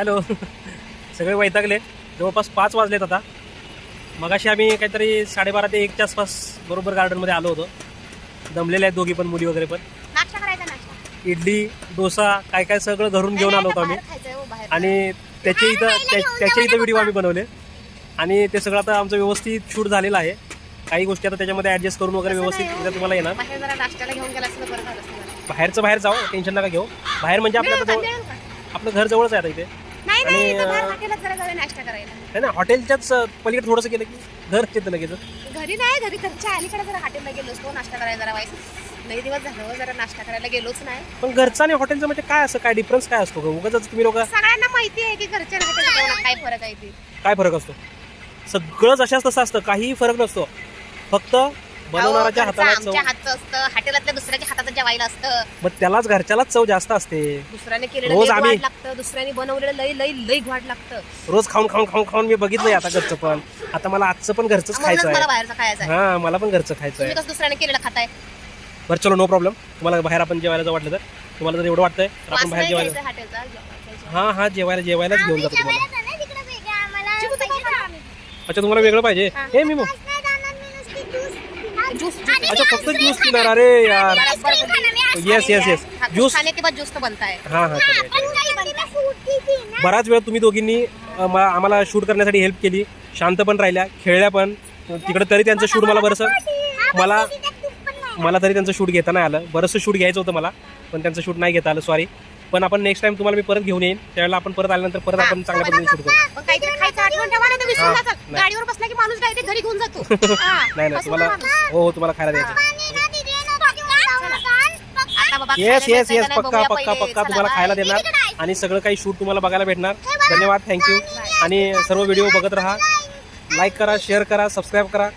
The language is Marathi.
हॅलो. सगळे वैतागले. जवळपास पाच वाजलेत आता. मगाशी आम्ही काहीतरी साडेबारा ते एकच्या आसपास बरोबर गार्डनमध्ये आलो होतो. दमलेले आहेत दोघी पण मुली वगैरे पण. इडली डोसा काय काय सगळं घरून घेऊन आलो होतो आम्ही. खायचंय हो. आणि त्याचे इथं त्या- त्याचे इथं व्हिडिओ आम्ही बनवले. आणि ते सगळं आता आमचं व्यवस्थित शूट झालेलं आहे. काही गोष्टी आता त्याच्यामध्ये ऍडजस्ट करून वगैरे व्यवस्थित तुम्हाला येणार. बाहेरचं बाहेर जाऊ टेन्शन नका घेऊ. बाहेर म्हणजे आपलं आता मिळेल जवळ का? मिळेल का? आपलं घर जवळच आहे आता इथे. नाही नाही आणि, इथं बाहेर अं, हॉटेलात जरा जाऊया नाश्ता करायला. है ना हॉटेलच्याच पलीकडे थोडंसं गेलं की घर तिथं लगेच घरी नाही घरी घरच्या अलीकडे जरा हॉटेलला गेलो असतो नाश्ता करायला जरा वाईट लई दिवस झालं हो, जरा नाश्ता करायला गेलोच नाही. पण घरचं आणि हॉटेलचं म्हणजे काय असं काय डिफरन्स काय असतो उगाच तुम्ही लोक सगळ्यांना माहिती आहे की घरच्या जेवणात काय फरक आहे ते. काय फरक असतो? सगळंच अशाच तसं असतं काही फरक नसतो. फक्त बनवणाऱ्या अहो, घरचं हाताला चव आमच्या हातचं असतं हॉटेलातल्या दुसऱ्याच्या हाताचं जेवायला असतं. मग त्यालाच घरच्यालाच चव जास्त असते. दुसऱ्याने केलेलं रोज लई आम्ही- गोड लागतं दुसऱ्याने बनवलेलं लई लई लई गोड लागतं. रोज खाऊन खाऊन खाऊन खाऊन मी बघितलंय आता घरचं पण. आता मला आजचं पण घरचंच म्हणूनच खायचं मला आहे. बाहेरचं खायचं आहे. हा मला पण घरचं खायचं तुम्ही आहे. कसं दुसऱ्याने केलेलं खाताय? बरं चलो नो प्रॉब्लेम तुम्हाला बाहेर आपण जेवायला जाऊ वाटलं तर. तुम्हाला जर एवढं वाटतंय तर वास आपण बाहेर नाही जेवायला घ्यायचा हॉटेलचा जेवायचा. हा हा जेवायला जेवायलाच घेऊन जातो तुम्हाला? अच्छा तुम्हाला वेगळं पाहिजे? हा. हे मी मग ज्यूस अच्छा फक्त ज्यूस पिणार. अरे यार. येस येस येस ज्यूस खाने के बाद ज्यूस तो बनता है हा हा. बराच वेळ तुम्ही दोघींनी आम्हाला शूट करण्यासाठी हेल्प केली. शांत पण राहिल्या खेळल्या पण. तिकडे तरी त्यांचं शूट मला बरंचसं मला मला तरी त्यांचं शूट घेता नाही आलं. बरंचसं शूट घ्यायचं होतं मला पण त्यांचं शूट नाही घेता आलं सॉरी पण आपण नेक्स्ट टाइम तुम्हाला मी परत घेऊन येईन. त्यावेळेला आपण परत आल्यानंतर परत आपण चांगल्या पद्धतीने शूट करू पण काहीतरी खायचं आठवण ठेवा नाही तर विसरून हा, जातात नाही. गाडीवर बसला की माणूस डायरेक्ट घरी घेऊन जातो. हा, नाही नाही बसून तुम्हाला. हो हो तुम्हाला खायला द्यायचं. आता बाबा येस खायला येस भेटतंय येस का नाही पक्का बघूया पक्का पहिले. पक्का. चला, तुम्हाला बाय. खायला देणार. आणि सगळं काही शूट तुम्हाला बघायला भेटणार. धन्यवाद थँक्यू आणि सर्व व्हिडिओ बघत राहा. लाईक करा शेअर करा सबस्क्राईब करा.